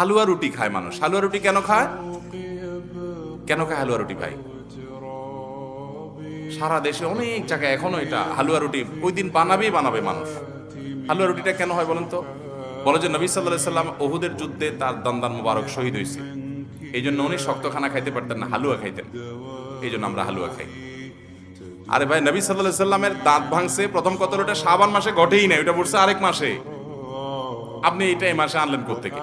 হালুয়া রুটি খায় মানুষ। হালুয়া রুটি কেন খায়? কেন খায় হালুয়া রুটি ভাই? সারা দেশে অনেক জায়গায় এখনও এটা হালুয়া রুটি ওই দিন বানাবেই বানাবে মানুষ। হালুয়া রুটিটা কেন হয় বলেন তো? বলে যে নবী সাল্লাহ সাল্লাম ওহুদের যুদ্ধে তার দান্দান মুবারক শহীদ হয়েছে। এই জন্য উনি শক্ত খানা খাইতে পারতেন না, হালুয়া খাইতেন। এই জন্য আমরা হালুয়া খাই। আরে ভাই, নবী সাল্লাহ সাল্লামের দাঁত ভাঙছে, প্রথম কত ওটা সাবান মাসে ঘটেই না ওটা পড়ছে আরেক মাসে। আপনি এটা এই মাসে আনলেন কোথেকে